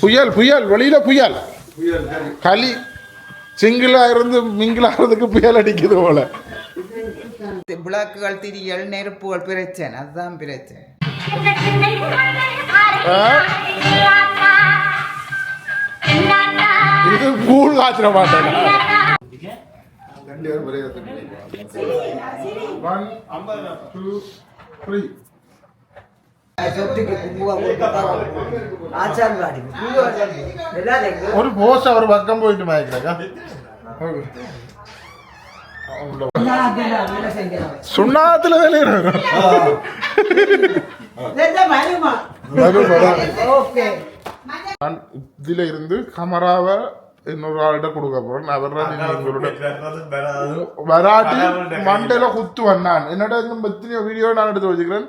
புயல் புயல் வெளியில புயல். களி சிங்கிளா இருந்து மிங்கிளாகிறதுக்கு புயல் அடிக்குது போல. விளக்குகள் திரியல் நெருப்புகள் பிரச்சனை அதுதான் பிரச்சனை? இது கூழ் காய்ச்சிட மாட்டேன். ஒரு போஸ் அவர் பக்கம் போயிட்டு மாய்க்கிறாங்க சுண்ணாத்துல வேலை நான் இதுல இருந்து கமராவை இன்னொரு ஆள்கிட்ட கொடுக்க போறேன். அவர் எங்களோட வராட்டி மண்டையில குத்து வந்தான் என்னோட இன்னும் எத்தனையோ வீடியோ நான் எடுத்து வச்சுக்கிறேன்.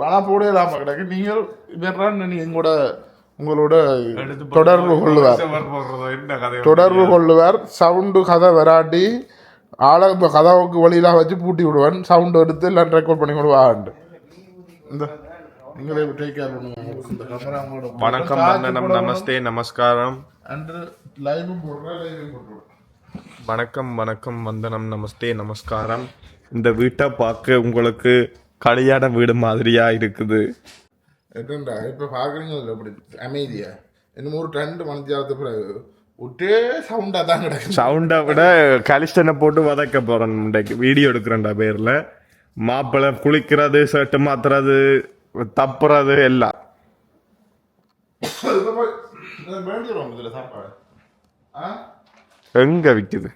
வேணா போட இல்லாம கிடக்கு. நீங்கள் இவர்தான் நீ எங்களோட உங்களோட தொடர்பு கொள்ளுவார். தொடர்பு கொள்ளுவார். சவுண்டு கதை வராட்டி ஆளை இப்போ கதவுக்கு வழியெல்லாம் வச்சு பூட்டி விடுவான். சவுண்டு எடுத்து எல்லாம் ரெக்கார்ட் பண்ணி விடுவாண்டு இந்த நீங்களே டேக் கேர் பண்ணுங்க. வணக்கம் வந்தனம் நமஸ்தே நமஸ்காரம். அன்று லைவும் போடுறேன் லைவும் போட்டுருவேன் வணக்கம் வணக்கம் வந்தனம் நமஸ்தே நமஸ்காரம். இந்த வீட்டை பார்க்க உங்களுக்கு கல்யாண வீடு மாதிரியா இருக்குது. என்னண்டா இப்போ பார்க்குறீங்க அப்படி அமைதியா? இன்னும் ஒரு ரெண்டு மணித்தியாலத்து பிறகு ஒட்டே சவுண்டாக தான் கிடக்கு சவுண்டை விட கலிஸ்டனை போட்டு வதக்க போறேன் இன்றைக்கு. வீடியோ எடுக்கிறேன்டா பேர்ல. மாப்பிள்ளை குளிக்கிறது ஷர்ட் மாத்துறது தப்புறது எல்லாம். எங்க விக்குது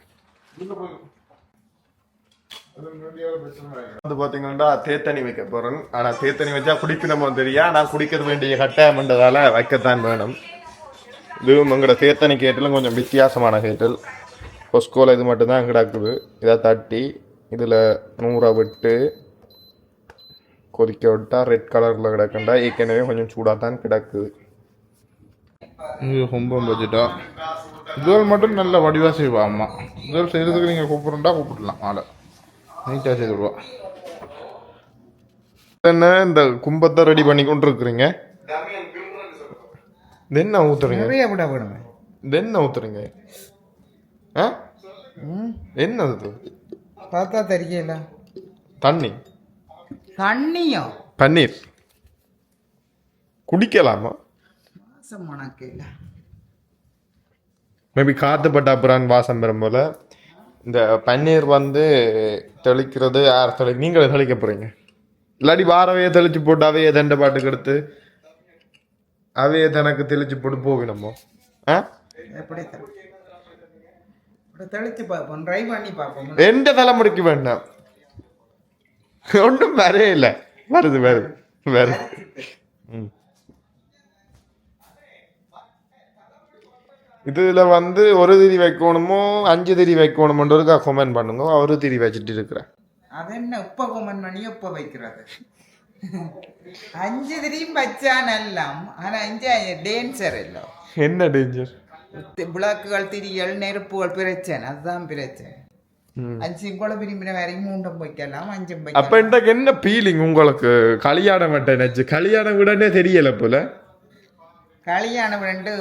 உள்ள போய் அது வேண்டிய பிரச்சனை கிடையாது. வந்து பாத்தீங்கன்னா தேத்தனி வைக்க போறேன் ஆனா தேத்தனி வச்சா குடிப்பினமோ தெரியா நான் குடிக்க வேண்டிய கட்டாயம்ன்றதால வைக்கத்தான் வேணும். இதுவும் எங்களோட தேத்தனி கேட்டலும் கொஞ்சம் வித்தியாசமான கேட்டல். கொஸ்கோல இது மட்டும்தான் கிடக்குது. இதை தட்டி இதில் நூறை விட்டு கொதிக்க விட்டா ரெட் கலரில் கிடக்குண்டா. ஏற்கனவே கொஞ்சம் சூடாக தான் கிடக்குது. இது ரொம்ப பட்ஜெட்டா இதுவரை மட்டும் நல்ல வடிவாக செய்வா அம்மா. இதுவரை செய்கிறதுக்கு நீங்கள் கூப்பிடுறா கூப்பிடலாம். ஆளை. நீட்டாக செய்து விடுவா என்ன இந்த கும்பத்தை ரெடி பண்ணி கொண்டு இருக்கிறீங்க இது என்ன ஊத்துறீங்க என்ன ஊத்துறீங்க. ஆ? என்ன இது? பார்த்தா தெரியல தண்ணி. தண்ணியும் பன்னீர். குடிக்கலாமா? வாசம் மேபி காத்து பட்டா வாசம் பெறும் போல. இந்த பன்னீர் வந்து தெளிக்கிறது யார் தெளி நீங்களே தெளிக்க போறீங்க. இல்லாட்டி வாரவையே தெளிச்சு போட்டு அவையே தண்டை பாட்டுக்கு எடுத்து அவையே தனக்கு தெளிச்சு போட்டு போவினமோ ஆ? எப்படி பார்ப்போம். எந்த தலைமுறைக்கு வேண்டாம் ஒன்றும் வரவே இல்லை வருது வருது. வருது ம். இதுல வந்து ஒரு திரி வைக்கணுமோ அஞ்சு திரி வைக்கணுமோன்றதுக்கு கமெண்ட் பண்ணுங்க. ஒரு திரி வச்சுட்டு இருக்கிறேன் அது என்ன உப்ப கொமன் பண்ணி உப்ப வைக்கிறது? அஞ்சு திரியும் வச்சா நல்லாம். ஆனா அஞ்சு டேன்சர் இல்லை. என்ன டேஞ்சர் விளக்குகள் திரியல் நெருப்புகள் பிரச்சனை. அதுதான் பிரச்சனை. அஞ்சு கூட விரும்பின வரையும் மூண்டும் வைக்கலாம் அஞ்சும் அப்ப என்ன ஃபீலிங் உங்களுக்கு? கல்யாணம் மட்டும் கல்யாணம் விடனே தெரியல போல. கல்யாணம் ரெண்டு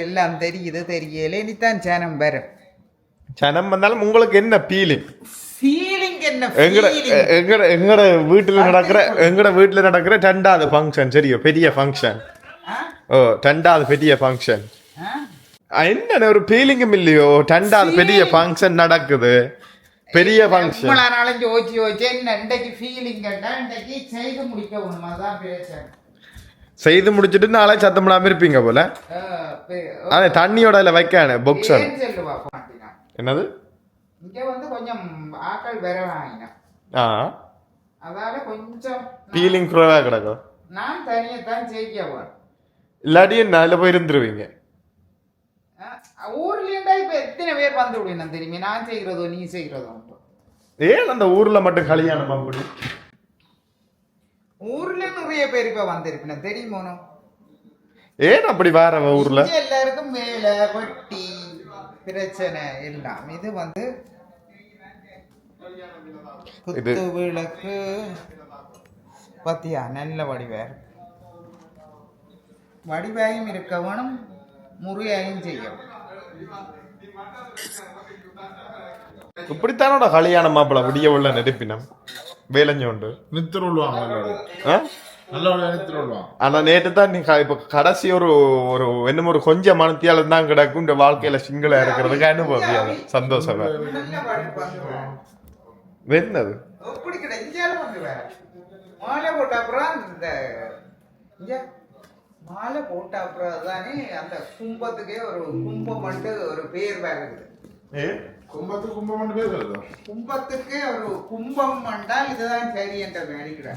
எல்லாம் தெரியுது தெரியல. இனித்தான் ஜனம் வரும். சனம் வந்தாலும் உங்களுக்கு என்ன ஃபீலிங் ஃபீலிங் என்ன? எங்கட? எங்கட வீட்டுல நடக்கிற எங்கட வீட்டுல நடக்கிற ரெண்டாவது ஃபங்க்ஷன் சரியோ? பெரிய ஃபங்க்ஷன்? ஓ ரெண்டாவது பெரிய ஃபங்க்ஷன்? என்ன ஒரு ஃபீலிங்கும் இல்லையோ? ரெண்டாவது பெரிய ஃபங்க்ஷன் நடக்குது. பெரிய ஃபங்க்ஷன் இவ்வளவு நாளும் யோசிச்சு யோசிச்சு என்ன இன்றைக்கு ஃபீலிங் கேட்டா இன்றைக்கு செய்து முடிக்க வேணும் அதான் பிரச்சனை. செய்து முடிச்சிட்டு நாளை சத்தம் இல்லாம இருப்பீங்க போல. அது தண்ணியோட இதுல வைக்கானே பாட்டினா என்னது? இங்க வந்து கொஞ்சம் ஆக்கள் வரவாயினா ஆ. அதால கொஞ்சம் ஃபீலிங் குறைவா கிடக்கும். நான் தனியத்தான் ஜெயிக்க வேணும் இல்லாட்டி என்ன அதுல போய் இருந்துருவீங்க? ஊர்ல இருந்தா இப்ப எத்தனை பேர் வந்து விடணும் தெரியுமே? நான் செய்கிறதோ நீ செய்கிறதோ ஏன் அந்த ஊர்ல மட்டும் கல்யாணம் அப்படி? ஊர்ல நிறைய பேர் இப்ப வந்திருக்கணும் தெரியுமோனோ ஏன் அப்படி வேற ஊர்ல? எல்லாருக்கும் வேலை வட்டி பிரச்சனை எல்லாம். இது வந்து குத்து விளக்கு. பத்தியா? நல்ல வடிவேர் வடிவாயும் இருக்க வேணும் முறையாயும் செய்யும். இப்படித்தானோட கல்யாண மாப்பிள்ள விடிய உள்ள நெருப்பினம். வேலஞ்சோண்டு. நித்திர ஆனா நேற்று தான் நீ இப்ப கடைசி ஒரு ஒரு என்னமோ ஒரு கொஞ்சம் மனத்தியால தான் கிடக்கும். இந்த வாழ்க்கையில சிங்கிளா இருக்கிறதுக்கு அனுபவம் அது. சந்தோஷம் வேற. மாலை போட்ட அப்புறம் இந்த இங்க? மாலை போட்ட அப்புறம் தானே அந்த கும்பத்துக்கே ஒரு கும்பம் வந்து ஒரு பேர் வருது கும்பத்துக்கு கும்பம் பண்ணி பேர் வருது? கும்பத்துக்கு ஒரு கும்பம் வந்தால் இதுதான் சரி என்று நினைக்கிறேன்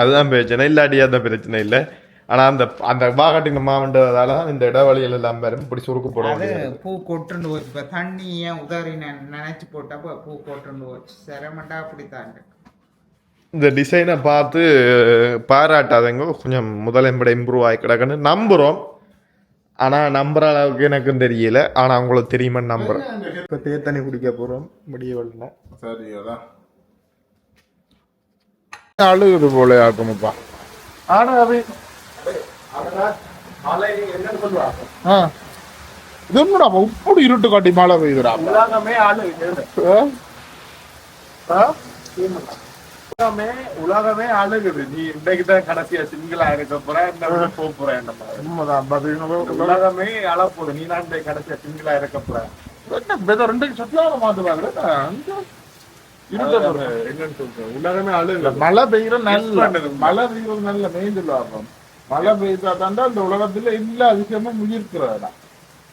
அதுதான் பிரச்சனை. இல்லாட்டி அந்த பிரச்சனை இல்லை. ஆனா அந்த அந்த வாகட்டின மாவண்டதால தான் இந்த இடைவெளிகள் எல்லாம் வரும். இப்படி சுருக்கு போட அது முடியாது பூ கொட்டுண்டு போச்சு. இப்ப தண்ணிய உதறி நினைச்சு போட்டப்ப பூ கொட்டுண்டு போச்சு. சிரமண்டா இருக்கு. இந்த டிசைனை பார்த்து பாராட்டாதங்க கொஞ்சம் முதலம்பட இம்ப்ரூவ் ஆகி கிடக்குன்னு நம்புறோம். ஆனா நம்புற அளவுக்கு எனக்கும் தெரியல. ஆனா உங்களுக்கு தெரியுமான்னு நம்புறேன். இப்போ தேத்தண்ணி குடிக்க போறோம். முடியவில்லை சரி அதான் அழுகுது போல ஆக்குமப்பா. ஆனா அவை. ஆ. இது என்னடா இப்படி இருட்டு காட்டி மழை பெய்யுதுடா ஆளு உலகமே உலகமே அழுகுது. நீ இன்னைக்கு தான் கடைசியா சிங்கிளா இருக்க போற இந்த போக போற பாத்தீங்கன்னா உலகமே அழ போகுது நீ தான் கடைசியா சிங்கிளா இருக்க போற. என்ன ரெண்டு சட்டியான மாத்துவாங்க உலகமே அழுகு இல்ல, மழை பெய்யுற நல்ல. மழை பெய்யுறது நல்ல மெயின் சொல்லுவாங்க மழை பெய்தா தாண்டா இந்த உலகத்துல எல்லா விஷயமும் உயிர்க்கிறதா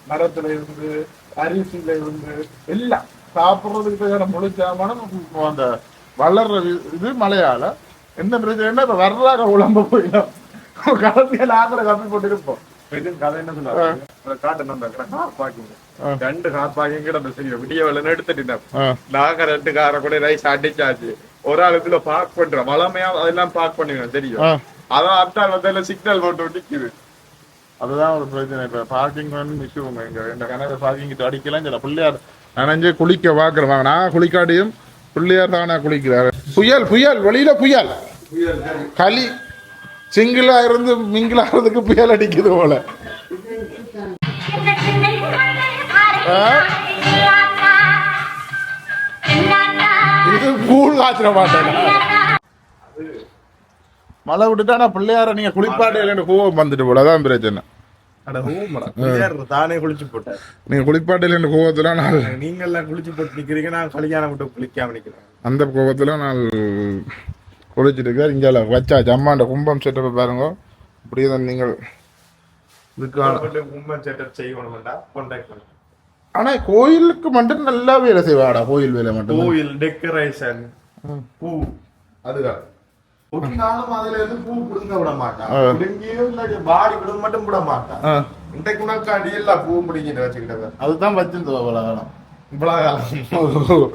மரத்துல இருந்து அரிசியில இருந்து எல்லாம். சாப்பிடுறதுக்கு முழு சாமானும் அந்த வளர்ற இது மழையால என்ன பிரச்சனைன்னா இப்ப வர்றாக உழம்ப போயிடும் கடைசியில் ஆத்துல கம்மி போட்டு இது கதை என்ன சொல்லுவாங்க காட்டு நம்ம கார் பார்க்கிங் ரெண்டு கார் பார்க்கிங் கிட்ட செய்யும். விடிய வேலை எடுத்துட்டு நாங்க ரெண்டு காரை கூட ரைஸ் அடிச்சாச்சு. ஒரு ஆளுக்குள்ள பார்க் பண்றோம் வளமையா அதெல்லாம் பார்க் பண்ணுவேன் தெரியும். அதான் அப்டால் வந்து சிக்னல் போட்டு நிக்குது. அதுதான் ஒரு பிரச்சனை. இப்ப பார்க்கிங் வந்து இஷ்யூங்க இங்க. இந்த கணக்கு பார்க்கிங் அடிக்கலாம். சில பிள்ளையார் நனைஞ்சு குளிக்க பாக்குறவாங்க நான் குளிக்காட்டியும் பிள்ளையார் தானே குளிக்கிறாரு. புயல் புயல் வெளியில புயல். களி. சிங்கிளா இருந்து மிங்கிளாகிறதுக்கு புயல் அடிக்குது போல. இது கூழ் காய்ச்சிட மாட்டேன். மழை விட்டுட்டா பிள்ளையார நீங்க குளிப்பாடு இல்லைன்னு கோவம் வந்துட்டு போல. அதான் பிரச்சனை. தானே குளிச்சு போட்டார். நீங்க குளிப்பாடு இல்லைன்னு கோவத்துல நான் நீங்க எல்லாம் குளிச்சு போட்டு நிக்கிறீங்க நான் கல்யாணம் விட்டு குளிக்காம நிக்கிறேன். அந்த கோபத்துல நான் குளிச்சுட்டு இருக்கார். இங்கே வச்சாச்சு. அம்மாண்ட கும்பம் செட்டப்பை பாருங்க. அப்படியே தான் நீங்கள் உண்மன் செட்டப் செய்யணும்டா கான்டாக்ட் ஆனா கோயிலுக்கு மட்டும் நல்லா வேலை செய்வாடா கோயில் வேலை மட்டும். கோயில் டெக்கரேஷன் பூ அதுதான். ஒரு நாளும் அதுல இருந்து பூ பிடுங்க விட மாட்டான். பிடுங்கியும் இல்லாட்டி பாடி விட மட்டும் விட மாட்டான். இன்றைக்கு உனக்காண்டி எல்லாம் பூ பிடிங்கிட்டு வச்சுக்கிட்டது அதுதான் வச்சிருந்தோம் அவ்வளோ காலம். இவ்வளவு காலம்.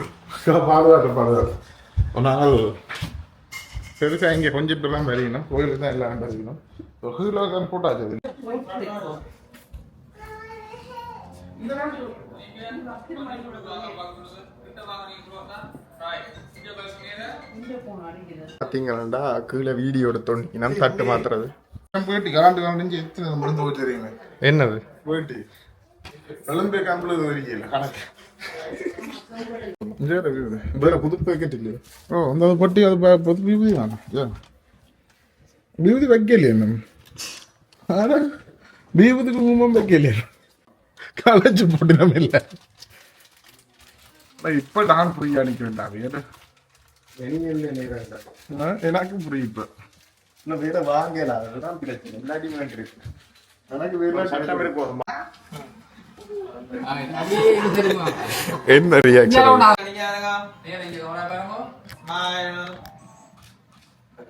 பாதுகாட்டு பாதுகாட்டு ஒரு நாள் பெருசா இங்க கொஞ்சம் தான் வரையணும் கோயிலுக்கு தான் எல்லாம் வரையணும் போட்டாச்சு. பாத்தீங்களா கீழே வீடியோ எடுத்தோம். நம்ம தட்டு மாத்துறது. போயிட்டு கலாண்டு கலாண்டு எத்தனை முடிந்து போய் தெரியுமே என்னது? போயிட்டு. விளம்பர கம்பளது வரைக்கும் கணக்கு. வேற புது பேக்கெட் இல்லையா? ஓ அந்த பொட்டி அது பொது விபூதி வேணாம் விபூதி வைக்கலையே நம்ம விபூதிக்கு குங்குமம் வைக்கலையே. களைச்சு போட்டு நம்ம இல்லை. நான் இப்ப நான் புரிய அனுப்ப வேண்டாம் வேற ஆ, எனக்கு புரியும் இப்ப இன்னும் வேற வாங்கல அதுதான் பிரச்சனை இல்லாட்டி வேண்டி இருக்கு எனக்கு வேற சட்டம் இருக்கும் என்ன ரியாக்ஷன்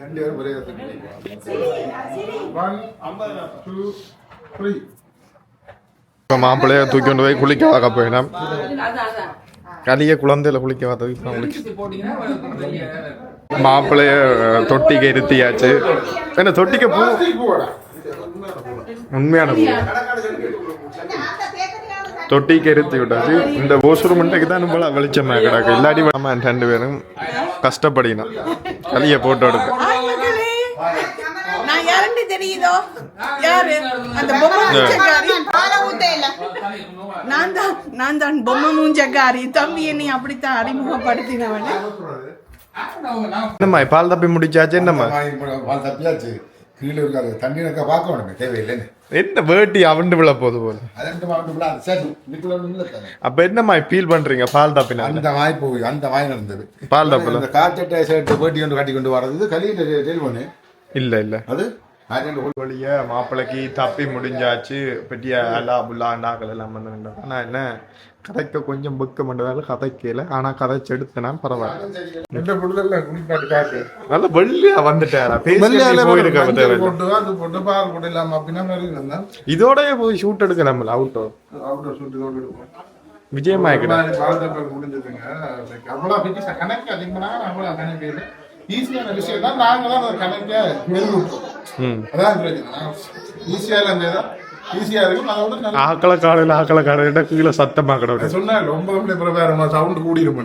ரெண்டு பேரும் ஒரே இப்போ மாப்பிள்ளைய தூக்கி கொண்டு போய் குளிக்க வாக்க போயிடும் கலிய குழந்தையில குளிக்க பார்த்தது இப்போ குளிக்க. மாப்பிள்ளைய தொட்டிக்கு இருத்தியாச்சு. என்ன தொட்டிக்கு பூ? உண்மையான பூ. தொட்டிக்கு இருத்தி விட்டாச்சு. இந்த ஓசூர் மண்டைக்கு தான் போல வெளிச்சமா கிடக்கு. இல்லாடி ஆமா ரெண்டு பேரும் கஷ்டப்படினா களியை போட்டு எடுக்க நான் யாருன்னு தெரியுதோ? யாரு? அந்த பொம்மை மூஞ்சக்காரி? நான் தான் நான் தான் பொம்மை மூஞ்சக்காரி. தம்பி என்னை அப்படித்தான் அறிமுகப்படுத்தினவன். என்னம்மா பால் தப்பி முடிச்சாச்சு என்னம்மா? பால் தப்பியாச்சு. கீழே இருக்காது தண்ணி இருக்க பார்க்க வேணுமே தேவையில்லைன்னு. என்ன வேட்டி அவண்டு விழ போகுது போல. அப்ப என்னம்மா ஃபீல் பண்றீங்க? பால் தப்பினா அந்த வாய் போய் அந்த வாய் நடந்தது. பால் தப்புல இந்த காத்தட்டை சேர்த்து போட்டி கொண்டு கட்டி கொண்டு வர்றது கலியிட்ட டெலிஃபோனு இல்ல இல்ல. அது? வழிய மாப்பிள்ளைக்கு தப்பி முடிஞ்சாச்சு பெட்டிய அல்லா புல்லா நாக்கள் எல்லாம் வந்து ஆனா என்ன? கதைக்க கொஞ்சம் புக்க மட்டும் கதைக்கல ஆனா கதைச்சு எடுத்தனா பரவாயில்ல. நல்ல வெள்ளியா வந்துட்டாரா? இதோடய போய் ஷூட் எடுக்க நம்மள அவுட்டோ இல்லை ஈஸியான விஷயம் தான் நாங்க தான் கணக்கை அதான் ஈஸியா இருந்தது ஈஸியா இருக்கும். அதோட நல்லா ஆக்கள காலையில ஆக்கள காலையில கீழே சத்தமா கிடக்கு சொன்னாங்க ஒன்பது மணி பிரகாரமா சவுண்ட் கூடிடும்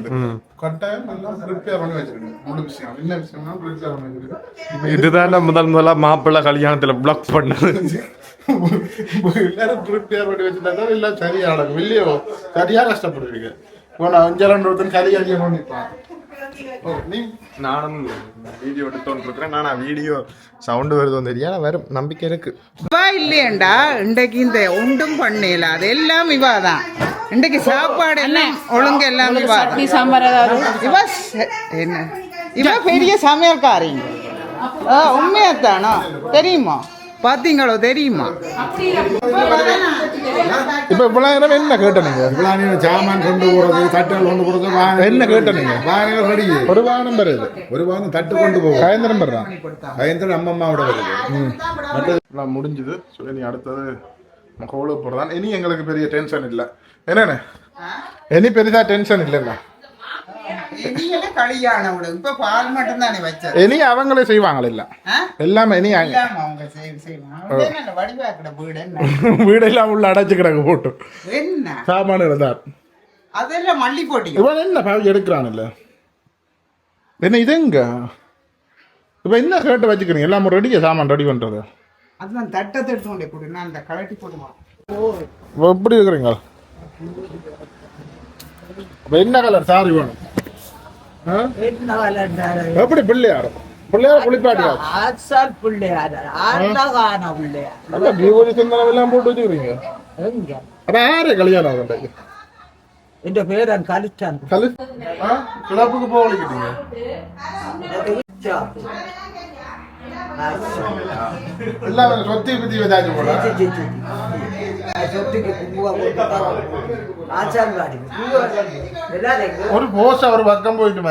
கட்டாயம் எல்லாம் ப்ரிப்பேர் பண்ணி வச்சிருக்கேன். முழு விஷயம் என்ன விஷயம்னா ப்ரிப்பேர் பண்ணி வச்சிருக்கேன். இதுதான் முதல் முதலா மாப்பிள்ளை கல்யாணத்துல பிளாக் பண்ணது. எல்லாரும் ப்ரிப்பேர் பண்ணி தான் எல்லாம் சரியா நடக்கும் இல்லையோ சரியா கஷ்டப்படுவீங்க. இப்போ நான் அஞ்சு ரெண்டு ஒருத்தன் ஓ நீ நானும் வீடியோ எடுத்தோன்னு இருக்கிறேன் நானா வீடியோ சவுண்டு வருதோ தெரியா வேற நம்பிக்கை இருக்கு. இவா இல்லையண்டா. இன்றைக்கு இந்த உண்டும் பண்ணல. அது எல்லாம் இவா தான் இன்றைக்கு சாப்பாடு எல்லாம் ஒழுங்கு எல்லாம் இவா. சாம்பார் ஏதாவது இவ என்ன? இவ பெரிய சமையல்காரிங்க. ஆ, உண்மையாத்தானோ? தெரியுமா? பாத்தீங்களோ தெரியுமா? இப்போ இவ்வளோ நேரம் என்ன கேட்ட நீங்க? இவ்வளோ சாமான் கொண்டு போறது தட்டுகள் கொண்டு போறது வாங்க என்ன கேட்ட நீங்க? வாங்க ரெடி. ஒரு வாகனம் வருது ஒரு வாரம் தட்டு கொண்டு போகும் சாயந்தரம் வர்றான் பயந்தர அம்மம்மாவோட வருது எல்லாம் முடிஞ்சுது. ஸோ இனி அடுத்தது கோவிலுக்கு போகிறதான் இனி எங்களுக்கு பெரிய டென்ஷன் இல்லை. என்னண்ணே? இனி பெரிதா டென்ஷன் இல்லைண்ணா இனியெல்லாம் கல்யாணம் விடு இப்ப பால் மட்டும் தானே வச்சது. இனி அவங்களே செய்வாங்களே இல்ல? எல்லாமே இனி அவங்க. செய்வாங்க. வடிவாக்கிட வீடு வீடெல்லாம் உள்ள அடைச்சு கிடக்கு போட்டு. என்ன? சாமான இருந்தார் அதெல்லாம் மல்லி போட்டி இவன் என்ன பாவி எடுக்கிறான் இல்ல என்ன இதுங்க இப்ப என்ன கேட்டு வச்சுக்கிறீங்க? எல்லாம் ரெடியா சாமான் ரெடி பண்றது? அதுதான் தட்டை தட்டு கொண்டே கொடு. நான் அந்த கலட்டி போடுவான் இப்ப எப்படி இருக்கிறீங்க? என்ன கலர் சாரி வேணும்? எப்படி பிள்ளையார் பிள்ளையார் குளிப்பாட்டியா ஆசால் பிள்ளையார் அழகான பிள்ளையார் நல்ல டிவோடி சந்தனம் எல்லாம் போட்டு வச்சுக்கிறீங்க எங்க அதான் யாரு கல்யாணம் ஆகுது என் பேரன் கலிச்சான் கலு? கிளப்புக்கு போக வலிக்கிட்டீங்க எல்லாம் சொத்தி பத்தி வச்சாச்சு போல சொத்துக்கு பூவா ஆச்சாரி எல்லாரும் ஒரு போஸ் ஒரு பக்கம் போயிட்டு